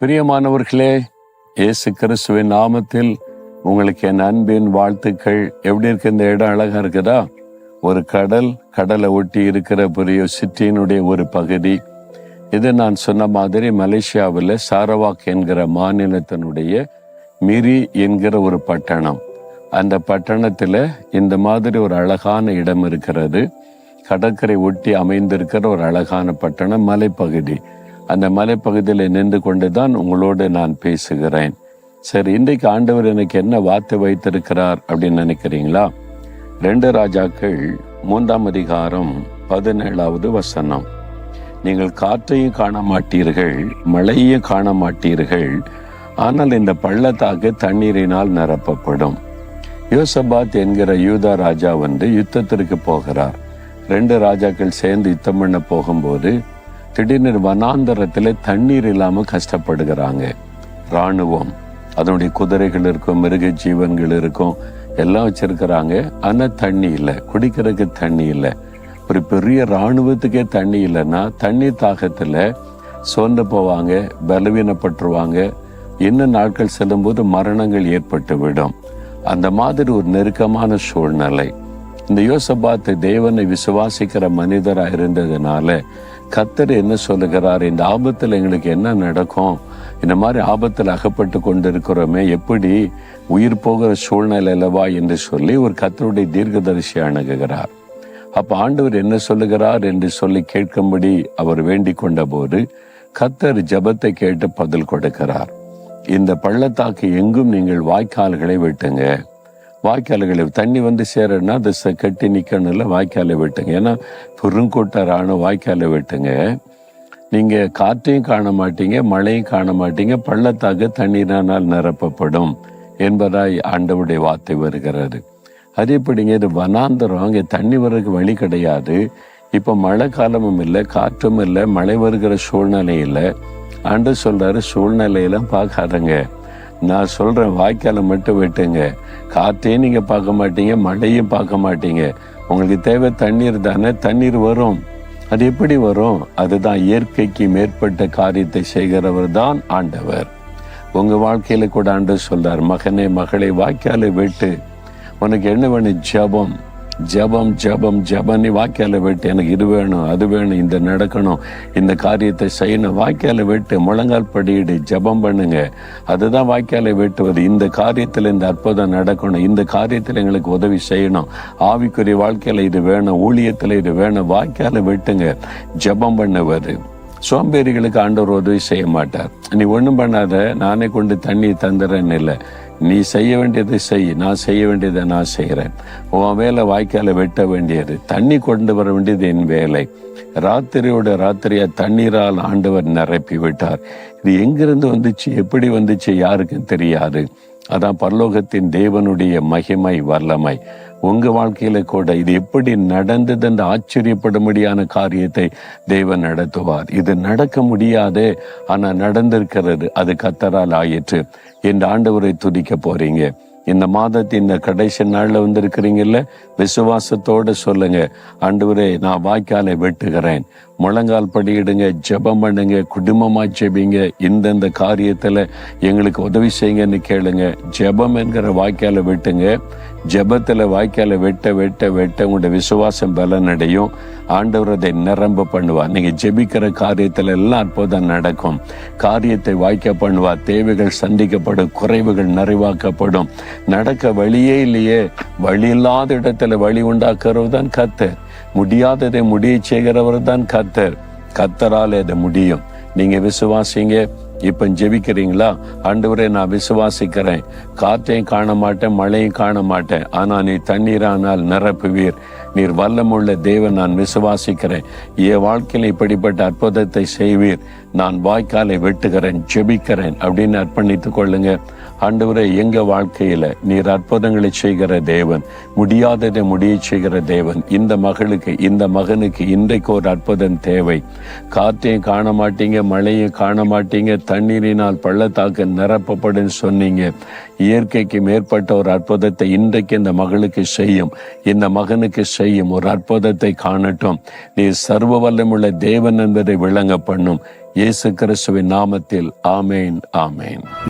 பிரியமானவர்களே இயேசு கிறிஸ்துவின் நாமத்தில் உங்களுக்கு என் அன்பின் வாழ்த்துக்கள். எப்படி இருக்கு? இந்த இடம் அழகா இருக்குதா? ஒரு கடல் கடலை ஒட்டி இருக்கிற பெரிய சிட்டியினுடைய ஒரு பகுதி. இது நான் சொன்ன மாதிரி மலேசியாவில் சாரவாக் என்கிற மாநிலத்தினுடைய மிரி என்கிற ஒரு பட்டணம். அந்த பட்டணத்தில் இந்த மாதிரி ஒரு அழகான இடம் இருக்கிறது. கடற்கரை ஒட்டி அமைந்திருக்கிற ஒரு அழகான பட்டணம் மலைப்பகுதி. அந்த மலைப்பகுதியில் நின்று கொண்டு தான் உங்களோடு நான் பேசுகிறேன். சரி இன்றைக்கு ஆண்டவர் எனக்கு என்ன வார்த்தை வைத்திருக்கிறார் அப்படின்னு நினைக்கிறீங்களா? ரெண்டு ராஜாக்கள் மூன்றாம் அதிகாரம் பதினேழாவது வசனம். நீங்கள் காற்றையும் காண மாட்டீர்கள் மழையையும் காண மாட்டீர்கள் ஆனால் இந்த பள்ளத்தாக்கு தண்ணீரினால் நிரப்பப்படும். யோசபாத் என்கிற யூதா ராஜா வந்து யுத்தத்திற்கு போகிறார். ரெண்டு ராஜாக்கள் சேர்ந்து யுத்தம் பண்ண போகும்போது திடீர்னு வனாந்தரத்தில் தண்ணீர் இல்லாமல் கஷ்டப்படுகிறாங்க. இராணுவம் அதனுடைய குதிரைகள் இருக்கும் மிருக ஜீவன்கள் இருக்கும் எல்லாம் வச்சிருக்கிறாங்க. ஆனால் தண்ணி இல்லை குடிக்கிறதுக்கு தண்ணி இல்லை. ஒரு பெரிய இராணுவத்துக்கே தண்ணி இல்லைன்னா தண்ணி தாகத்தில் சோர்ந்து போவாங்க பலவீனப்பட்டுருவாங்க. இன்னும் நாட்கள் செல்லும்போது மரணங்கள் ஏற்பட்டு விடும் அந்த மாதிரி ஒரு நெருக்கமான சூழ்நிலை. இந்த யோசபாத்து தேவனை விசுவாசிக்கிற மனிதராக இருந்ததுனால கத்தர் என்ன சொல்லுகிறார்? இந்த ஆபத்தில் எங்களுக்கு என்ன நடக்கும்? இந்த மாதிரி ஆபத்தில் அகப்பட்டு கொண்டிருக்கிறோமே எப்படி உயிர் போகிற சூழ்நிலை அல்லவா என்று சொல்லி ஒரு கத்தருடைய தீர்க்கதரிசி அணுகுகிறார். அப்ப ஆண்டவர் என்ன சொல்லுகிறார் என்று சொல்லி கேட்கும்படி அவர் வேண்டிக் கொண்ட போது கத்தர் ஜபத்தை கேட்டு பதில் கொடுக்கிறார். இந்த பள்ளத்தாக்கு எங்கும் நீங்கள் வாய்க்கால்களை வெட்டுங்க. வாய்க்கால்களை தண்ணி வந்து சேரன்னா அது ச- கட்டி நிக்கணும்ல வாய்க்காலை வெட்டுங்க. ஏன்னா பெருங்கூட்டரான வாய்க்காலை வெட்டுங்க. நீங்கள் காற்றையும் காண மாட்டீங்க மழையும் காண மாட்டீங்க பள்ளத்தாக்கு தண்ணீரானால் நிரப்பப்படும் என்பதாய் ஆண்டவுடைய வார்த்தை வருகிறது. அது எப்படிங்க இது வனாந்தரம் அங்கே தண்ணி வர்றதுக்கு வழி கிடையாது. இப்போ மழை காலமும் இல்லை காற்றும் இல்லை மழை வருகிற சூழ்நிலை இல்லை. ஆண்டு சொல்கிறாரு சூழ்நிலையெல்லாம் பார்க்காதங்க. நான் சொல்கிறேன் வாய்க்காலை மட்டும் வெட்டுங்க. காற்றையும் நீங்க பார்க்க மாட்டீங்க மழையும் பார்க்க மாட்டீங்க. உங்களுக்கு தேவை தண்ணீர் தானே தண்ணீர் வரும். அது எப்படி வரும்? அதுதான் இயற்கைக்கு மேற்பட்ட காரியத்தை செய்கிறவர் தான் ஆண்டவர். உங்க வாழ்க்கையில கூட ஆண்டு சொல்றார் மகனே மகளை வாய்க்காலை விட்டு உனக்கு என்ன வேணும்? ஜபம். ஜெபம் ஜெபம் ஜபன்னு வாக்கியால விட்டு வெட்டு எனக்கு இது வேணும் அது வேணும் இந்த நடக்கணும். இந்த காரியத்தை செய்யணும். வாக்கியால வெட்டு முழங்கால் படியிடு ஜெபம் பண்ணுங்க. அதுதான் வாய்க்காலை வெட்டுவது. இந்த காரியத்தில் இந்த அற்புதம் நடக்கணும். இந்த காரியத்தில் எங்களுக்கு உதவி செய்யணும். ஆவிக்குரிய வாழ்க்கையில் இது வேணும் ஊழியத்தில் இது வேணும். வாய்க்கால வெட்டுங்க. ஜெபம் பண்ணுவது. சோம்பேறிகளுக்கு ஆண்டவர் உதவி செய்ய மாட்டார். நீ ஒன்றும் பண்ணாத நானே கொண்டு தண்ணி தந்துடுறேன்னு இல்லை. நீ செய்ய வேண்டியதை செய் நான் செய்ய வேண்டியதை நான் செய்கிறேன் உன் வேலை வாய்க்கால வெட்ட வேண்டியது தண்ணி கொண்டு வர வேண்டியது என் வேலை. ராத்திரியோட ராத்திரியா தண்ணீரால் ஆண்டவர் நிரப்பி விட்டார். இது எங்கிருந்து வந்துச்சு எப்படி வந்துச்சு யாருக்கும் தெரியாது. அதான் பரலோகத்தின் தேவனுடைய மகிமை வல்லமை. உங்க வாழ்க்கையில கூட இது எப்படி நடந்தது என்று ஆச்சரியப்படும்படியான காரியத்தை தேவன் நடத்துவார். இது நடக்க முடியாதே ஆனா நடந்திருக்கிறது. அது கத்தரால் ஆயிற்று. இந்த ஆண்டவரை துதிக்க போறீங்க. இந்த மாதத்தின் இந்த கடைசி நாள்ல வந்திருக்கிறீங்கல்ல விசுவாசத்தோட சொல்லுங்க. ஆண்டவரே நான் வாய்க்காலை வெட்டுகிறேன். முழங்கால் படியிடுங்க ஜெபம் பண்ணுங்க குடும்பமா ஜெபிங்க. இந்தந்த காரியத்துல எங்களுக்கு உதவி செய்யுங்கன்னு கேளுங்க. ஜெபம் என்கிற வாய்க்காலை வெட்டுங்க. ஜெபத்துல வாய்க்கால வெட்ட வெட்ட வெட்ட உங்களோட விசுவாசம் பலனடையும். ஆண்டவர் அதை நிரம்ப பண்ணுவார். நீங்க ஜெபிக்கிற காரியத்துல எல்லாம் அற்புதம் நடக்கும். காரியத்தை வாய்க்க பண்ணுவார். தேவைகள் சந்திக்கப்படும். குறைவுகள் நிறைவாக்கப்படும். நடக்க வழியே இல்லையே. வழி இல்லாத இடத்துல வழி உண்டாக்குறவர் தான் கத்தர் முடியாததை முடிய செய்கிறவர் தான் கத்தர் கத்தரால் அதை முடியும். நீங்க விசுவாசிங்க. இப்ப ஜெபிக்கிறீங்களா? ஆண்டவரே நான் விசுவாசிக்கிறேன். காற்றையும் காண மாட்டேன் மழையும் காண மாட்டேன். ஆனா நீ தண்ணீரானால் நிரப்புவீர். நீர் வல்லமுள்ள தேவன் நான் விசுவாசிக்கிறேன். என் வாழ்க்கையில் இப்படிப்பட்ட அற்புதத்தை செய்வீர். நான் வாய்க்காலை வெட்டுகிறேன் ஜெபிக்கிறேன் அப்படின்னு அர்ப்பணித்துக் கொள்ளுங்க. ஆண்டவரே எங்க வாழ்க்கையில நீர் அற்புதங்களை செய்கிற தேவன் முடியாததை முடிய செய்கிற தேவன் இந்த மகளுக்கு இந்த மகனுக்கு இன்றைக்கு ஒரு அற்புதம் தேவை. காற்றையும் காண மாட்டீங்க மழையும் காண மாட்டீங்க தண்ணீரினால் பள்ளத்தாக்கு நிரப்பப்படும் சொன்னீங்க. இயற்கைக்கு மேற்பட்ட ஒரு அற்புதத்தை இன்றைக்கு இந்த மகளுக்கு செய்யும். இந்த மகனுக்கு செய்யும் ஒரு அற்புதத்தை காணட்டும். நீ சர்வ வல்லமுள்ள தேவன் என்பதை விளங்க பண்ணும். இயேசு கிறிஸ்துவின் நாமத்தில் ஆமேன் ஆமேன்.